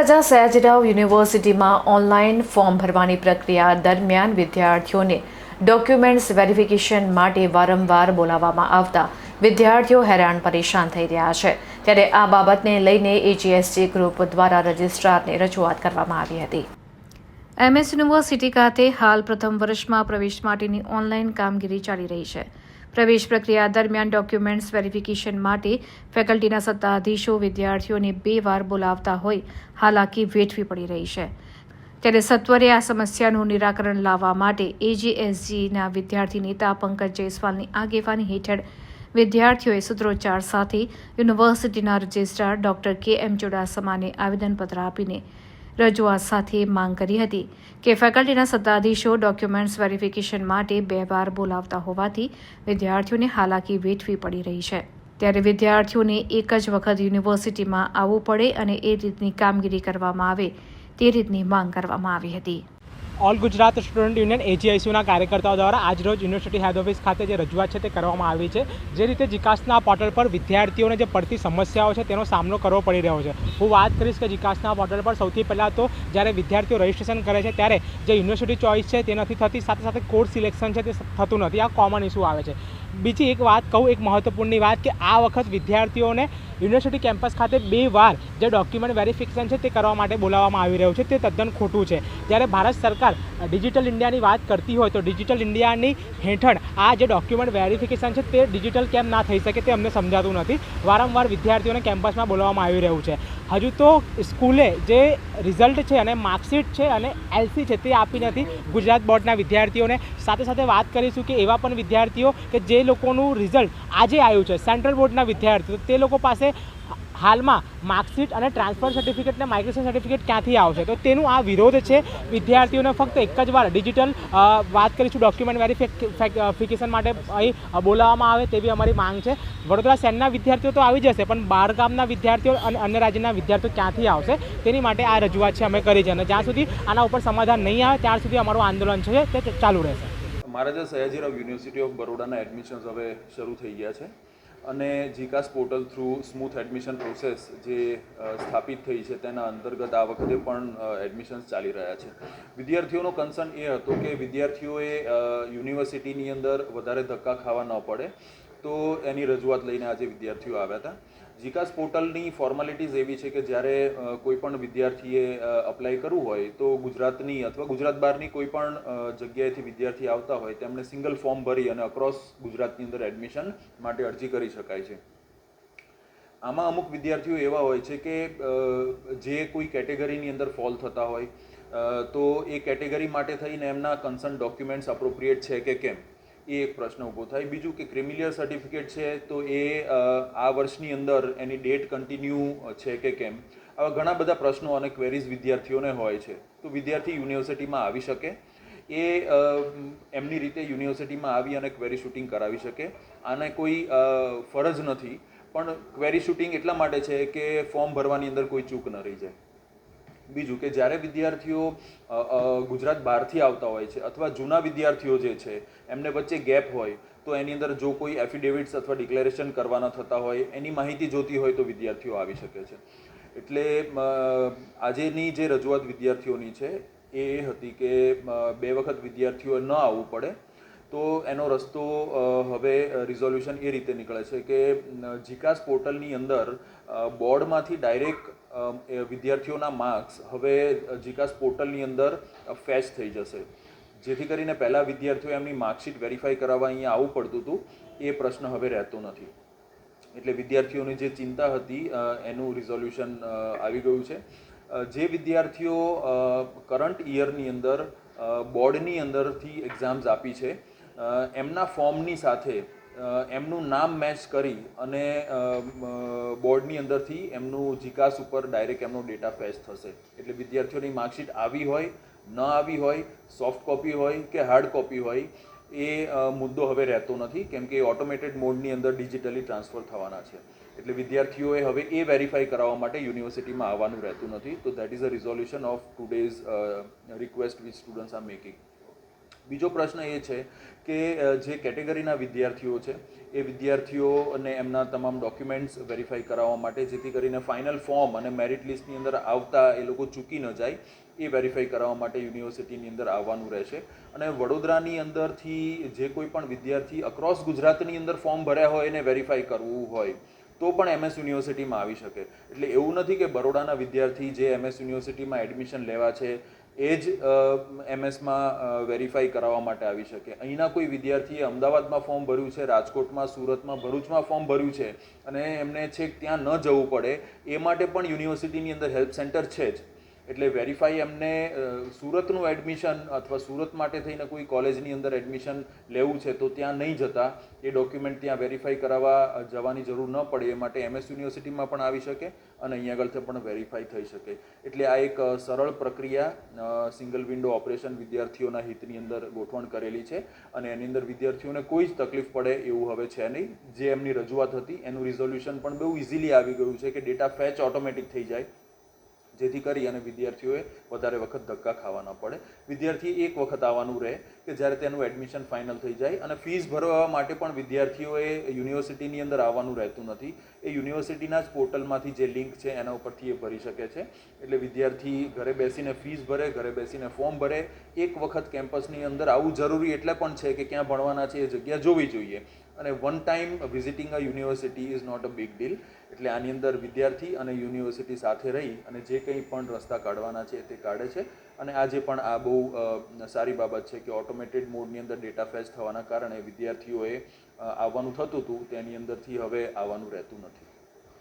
રાજા સયાજીરાવ યુનિવર્સિટીમાં online form ભરવાની પ્રક્રિયા દરમિયાન વિદ્યાર્થીઓને ડોક્યુમેન્ટ્સ વેરિફિકેશન માટે વારંવાર બોલાવવામાં આવતા વિદ્યાર્થીઓ હેરાન પરેશાન થઈ રહ્યા છે. ત્યારે આ બાબતને લઈને એજીએસટી ગ્રુપ દ્વારા રજિસ્ટ્રારને રજૂઆત કરવામાં આવી હતી. એમએસ યુનિવર્સિટી ખાતે હાલ પ્રથમ વર્ષમાં પ્રવેશ માટેની ઓનલાઈન કામગીરી ચાલી રહી છે. પ્રવેશ પ્રક્રિયા દરમિયાન ડોક્યુમેન્ટ્સ વેરિફિકેશન માટે ફેકલ્ટીના સત્તાધીશો વિદ્યાર્થીઓને બે વાર બોલાવતા હોય હાલાકી વેઠવી પડી રહી છે. ત્યારે સત્વરે આ સમસ્યાનું નિરાકરણ લાવવા માટે એજીએસજીના વિદ્યાર્થી નેતા પંકજ જયસ્વાલની આગેવાની હેઠળ વિદ્યાર્થીઓએ સૂત્રોચ્ચાર સાથે યુનિવર્સિટીના રજિસ્ટ્રાર ડોક્ટર કે એમ ચુડાસમાને આવેદનપત્ર આપીને રજૂઆત સાથે માંગ કરી હતી કે ફેકલ્ટીના સત્તાધીશો ડોક્યુમેન્ટ્સ વેરિફિકેશન માટે બે વાર બોલાવતા હોવાથી વિદ્યાર્થીઓને હાલાકી વેઠવી પડી રહી છે. ત્યારે વિદ્યાર્થીઓને એક જ વખત યુનિવર્સિટીમાં આવવું પડે અને એ રીતની કામગીરી કરવામાં આવે તે રીતની માંગ કરવામાં આવી હતી. ઓલ ગુજરાત સ્ટુડન્ટ યુનિયન એજીઆઈસીયુના કાર્યકર્તાઓ દ્વારા આજરોજ યુનિવર્સિટી હેડ ઓફિસ ખાતે જે રજૂઆત છે તે કરવામાં આવી છે. જે રીતે જીકાસના પોર્ટલ પર વિદ્યાર્થીઓને જે પડતી સમસ્યાઓ છે તેનો સામનો કરવો પડી રહ્યો છે. હું વાત કરીશ કે જીકાસના પોર્ટલ પર સૌથી પહેલાં તો જ્યારે વિદ્યાર્થીઓ રજિસ્ટ્રેશન કરે છે ત્યારે જે યુનિવર્સિટી ચોઇસ છે તે નથી થતી, સાથે સાથે કોર્સ સિલેક્શન છે તે થતું નથી. આ કોમન ઇસ્યુ આવે છે. બીજી એક વાત કહું, એક મહત્વપૂર્ણની વાત કે આ વખત વિદ્યાર્થીઓને યુનિવર્સિટી કેમ્પસ ખાતે બે વાર જે ડોક્યુમેન્ટ વેરિફિકેશન છે તે કરવા માટે બોલાવવામાં આવી રહ્યું છે, તે તદ્દન ખોટું છે. જ્યારે ભારત સરકાર ડિજિટલ ઇન્ડિયાની વાત કરતી હોય તો ડિજિટલ ઇન્ડિયાની હેઠળ આ જે ડોક્યુમેન્ટ વેરિફિકેશન છે તે ડિજિટલ કેમ ના થઈ શકે તે અમને સમજાતું નથી. વારંવાર વિદ્યાર્થીઓને કેમ્પસમાં બોલાવવામાં આવી રહ્યું છે. હજુ તો સ્કૂલે જે રિઝલ્ટ છે અને માર્કશીટ છે અને એલસી છે તે આપી નથી ગુજરાત બોર્ડના વિદ્યાર્થીઓને. સાથે સાથે વાત કરીશું કે એવા પણ વિદ્યાર્થીઓ કે જે લોકોનું રિઝલ્ટ આજે આવ્યું છે. સેન્ટ્રલ બોર્ડના વિદ્યાર્થીઓ, તે લોકો પાસે હાલમાં માર્કશીટ અને ટ્રાન્સફર સર્ટિફિકેટ અને માઇગ્રેશન સર્ટિફિકેટ ક્યાંથી આવશે? તો તેનું આ વિરોધ છે. વિદ્યાર્થીઓને ફક્ત એક જ વાર ડિજિટલ વાત કરીશું ડોક્યુમેન્ટ વેરિફિકેશન માટે અહીં બોલાવવામાં આવે તેવી અમારી માંગ છે. વડોદરા શહેરના વિદ્યાર્થીઓ તો આવી જશે, પણ બહાર ગામના વિદ્યાર્થીઓ અને અન્ય રાજ્યના વિદ્યાર્થીઓ ક્યાંથી આવશે? તેની માટે આ રજૂઆત છે અમે કરી છે અને જ્યાં સુધી આના ઉપર સમાધાન નહીં આવે ત્યાં સુધી અમારું આંદોલન છે તે ચાલુ રહેશે. મહારાજા સયાજીરાવ યુનિવર્સિટી ઓફ બરોડાના એડમિશન્સ હવે શરૂ થઈ ગયા છે. અને જીકાસ portal through smooth admission process જે સ્થાપિત થઈ છે તેના અંતર્ગત આ વખતે પણ એડમિશન્સ ચાલી રહ્યા છે. વિદ્યાર્થીઓનો કન્સર્ન એ હતો કે વિદ્યાર્થીઓએ યુનિવર્સિટીની અંદર વધારે ધક્કા ખાવા ન પડે. તો એની રજૂઆત લઈને આજે વિદ્યાર્થીઓ આવ્યા હતા. જીકાસ પોર્ટલની ફોર્માલિટીઝ એવી છે કે જ્યારે કોઈ પણ વિદ્યાર્થીએ અપ્લાય કરવું હોય તો ગુજરાતની અથવા ગુજરાત બહારની કોઈ પણ જગ્યાએથી વિદ્યાર્થી આવતા હોય તેમણે સિંગલ ફોર્મ ભરી અને અક્રોસ ગુજરાતની અંદર એડમિશન માટે અરજી કરી શકાય છે. આમાં અમુક વિદ્યાર્થીઓ એવા હોય છે કે જે કોઈ કેટેગરીની અંદર ફોલ થતા હોય તો એ કેટેગરી માટે થઈને એમના કન્સર્ન ડોક્યુમેન્ટ્સ અપ્રોપ્રિએટ છે કે કેમ? એ એક પ્રશ્ન ઊભો થાય. બીજું કે ક્રિમિલિયર સર્ટિફિકેટ છે તો એ આ વર્ષની અંદર એની ડેટ કન્ટિન્યુ છે કે કેમ? આવા ઘણા બધા પ્રશ્નો અને ક્વેરીઝ વિદ્યાર્થીઓને હોય છે. તો વિદ્યાર્થી યુનિવર્સિટીમાં આવી શકે. એ એમની રીતે યુનિવર્સિટીમાં આવી અને ક્વેરી શૂટિંગ કરાવી શકે. આને કોઈ ફરજ નથી. પણ ક્વેરી શૂટિંગ એટલા માટે છે કે ફોર્મ ભરવાની અંદર કોઈ ચૂક ન રહી જાય. બીજું કે જ્યારે વિદ્યાર્થીઓ ગુજરાત બહારથી આવતા હોય છે અથવા જૂના વિદ્યાર્થીઓ જે છે, એમને વચ્ચે ગેપ હોય, તો એની અંદર જો કોઈ એફિડેવિટ્સ અથવા ડિક્લેરેશન કરવાના થતા હોય, એની માહિતી જોતી હોય તો વિદ્યાર્થીઓ આવી શકે છે. એટલે આજેની જે રજૂઆત વિદ્યાર્થીઓની છે, એ હતી કે બે વખત વિદ્યાર્થીઓએ ન આવવું પડે, તો એનો રસ્તો હવે રિઝોલ્યુશન એ રીતે નીકળે છે કે જીકાસ પોર્ટલની અંદર બોર્ડમાંથી ડાયરેક્ટ વિદ્યાર્થીઓના માર્ક્સ હવે જીકાસ પોર્ટલની અંદર ફેચ થઈ જશે. જેથી કરીને પહેલાં વિદ્યાર્થીઓ એમની માર્કશીટ વેરીફાઈ કરાવવા અહીંયા આવવું પડતું હતું. એ પ્રશ્ન હવે રહેતો નથી. એટલે વિદ્યાર્થીઓની જે ચિંતા હતી એનું રિઝોલ્યુશન આવી ગયું છે. જે વિદ્યાર્થીઓ કરંટ ઇયરની અંદર બોર્ડની અંદરથી એક્ઝામ્સ આપી છે એમના ફોર્મની સાથે એમનું નામ મેચ કરી અને બોર્ડની અંદરથી એમનું જીકાસ ઉપર ડાયરેક્ટ એમનો ડેટા ફેસ થશે. એટલે વિદ્યાર્થીઓની માર્કશીટ આવી હોય, ન આવી હોય સોફ્ટ કોપી હોય કે હાર્ડ કોપી હોય, એ મુદ્દો હવે રહેતો નથી, કેમ કે ઓટોમેટેડ મોડની અંદર ડિજિટલી ટ્રાન્સફર થવાના છે. એટલે વિદ્યાર્થીઓએ હવે એ વેરીફાઈ કરાવવા માટે યુનિવર્સિટીમાં આવવાનું રહેતું નથી. તો that is a resolution of today's request which students are making બીજો પ્રશ્ન એ છે કે જે કેટેગરીના વિદ્યાર્થીઓ છે, એ વિદ્યાર્થીઓ અને એમના તમામ ડોક્યુમેન્ટ્સ વેરીફાઈ કરાવવા માટે, જેથી કરીને ફાઇનલ ફોર્મ અને મેરિટ લિસ્ટની અંદર આવતા એ લોકો ચૂકી ન જાય, એ વેરીફાઈ કરાવવા માટે યુનિવર્સિટીની અંદર આવવાનું રહેશે. અને વડોદરાની અંદરથી જે કોઈ પણ વિદ્યાર્થી અક્રોસ ગુજરાતની અંદર ફોર્મ ભર્યા હોય એને વેરીફાઈ કરવું હોય, તો પણ એમએસ યુનિવર્સિટીમાં આવી શકે. એટલે એવું નથી કે બરોડાના વિદ્યાર્થી જે એમએસ યુનિવર્સિટીમાં એડમિશન લેવા છે એ જ એમએસમાં વેરીફાઈ કરાવવા માટે આવી શકે. અહીંના કોઈ વિદ્યાર્થીએ અમદાવાદમાં ફોર્મ ભર્યું છે, રાજકોટમાં, સુરતમાં, ભરૂચમાં ફોર્મ ભર્યું છે અને એમને છેક ત્યાં ન જવું પડે, એ માટે પણ યુનિવર્સિટીની અંદર હેલ્પ સેન્ટર છે જ. એટલે વેરીફાઈ એમને સુરતનું એડમિશન અથવા સુરત માટે થઈને કોઈ કોલેજની અંદર એડમિશન લેવું છે તો ત્યાં નહીં જતા. એ ડોક્યુમેન્ટ ત્યાં વેરીફાઈ કરાવવા જવાની જરૂર ન પડે. એ માટે એમએસ યુનિવર્સિટીમાં પણ આવી શકે અને અહીંયા આગળથી પણ વેરીફાઈ થઈ શકે. એટલે આ એક સરળ પ્રક્રિયા સિંગલ વિન્ડો ઓપરેશન વિદ્યાર્થીઓના હિતની અંદર ગોઠવણ કરેલી છે અને એની અંદર વિદ્યાર્થીઓને કોઈ જ તકલીફ પડે એવું હવે છે નહીં. જે એમની રજૂઆત હતી, એનું રિઝોલ્યુશન પણ બહુ ઇઝીલી આવી ગયું છે કે ડેટા ફેચ ઓટોમેટિક થઈ જાય. જેથી કરી અને વિદ્યાર્થીઓએ વધારે વખત ધક્કા ખાવા ન પડે. વિદ્યાર્થી એક વખત આવવાનું રહે કે જ્યારે તેનું એડમિશન ફાઇનલ થઈ જાય અને ફીસ ભરવા માટે પણ વિદ્યાર્થીઓએ યુનિવર્સિટીની અંદર આવવાનું રહેતું નથી. એ યુનિવર્સિટીના જ પોર્ટલમાંથી જે લિંક છે એના ઉપરથી એ ભરી શકે છે. એટલે વિદ્યાર્થી ઘરે બેસીને ફીસ ભરે, ઘરે બેસીને ફોર્મ ભરે. એક વખત કેમ્પસની અંદર આવું જરૂરી એટલે પણ છે કે ક્યાં ભણવાના છે એ જગ્યા જોવી જોઈએ. અને one time visiting a university is not a big deal એટલે આની અંદર વિદ્યાર્થી અને યુનિવર્સિટી સાથે રહી અને જે કંઈ પણ રસ્તા કાઢવાના છે તે કાઢે છે. અને આજે પણ આ બહુ સારી બાબત છે કે ઓટોમેટેડ મોડની અંદર ડેટા ફેચ થવાના કારણે વિદ્યાર્થીઓએ આવવાનું થતું હતું, તેની અંદરથી હવે આવવાનું રહેતું નથી.